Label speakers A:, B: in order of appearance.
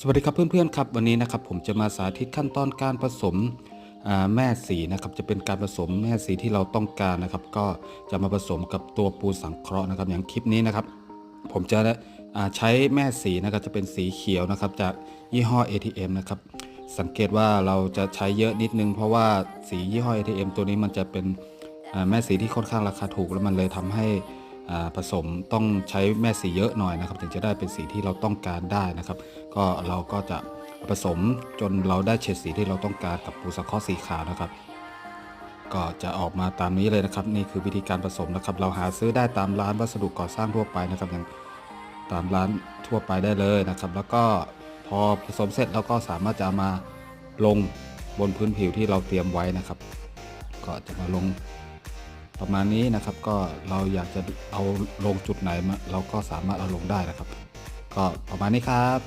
A: สวัสดีครับเพื่อนๆครับวันนี้นะครับผมจะมาสาธิตขั้นตอนการผสมแม่สีนะครับจะเป็นการผสมแม่สีที่เราต้องการนะครับ ก็จะมาผสมกับตัวปูนสังเคราะห์นะครับ อย่างคลิปนี้นะครับ ผมจะใช้แม่สีนะครับจะเป็นสีเขียวนะครับ จากยี่ห้อ ATM นะครับสังเกตว่าเราจะใช้เยอะนิดนึง เพราะว่าสียี่ห้อ ATM ตัวนี้มันจะเป็นแม่สีที่ค่อนข้างราคาถูก แล้วมันเลยทำให้ ผสมต้องใช้แม่สีเยอะหน่อยนะครับ ถึงจะได้เป็นสีที่เราต้องการได้นะครับ ก็เราก็จะผสมจนเราได้เฉดสีที่เราต้องการกับปูสังเคาะสีขาวนะครับ ก็จะออกมาตามนี้เลยนะครับ นี่คือวิธีการผสมนะครับ เราหาซื้อได้ตามร้านวัสดุก่อสร้างทั่วไปนะครับอย่างตามร้านทั่วไปได้เลยนะครับ แล้วก็พอผสมเสร็จเราก็สามารถจะมาลงบนพื้นผิวที่เราเตรียมไว้นะครับ ก็จะมาลง ประมาณนี้นะครับก็เราอยากจะเอาลงจุดไหนมาเราก็สามารถเอาลงได้นะครับ ก็ประมาณนี้ครับ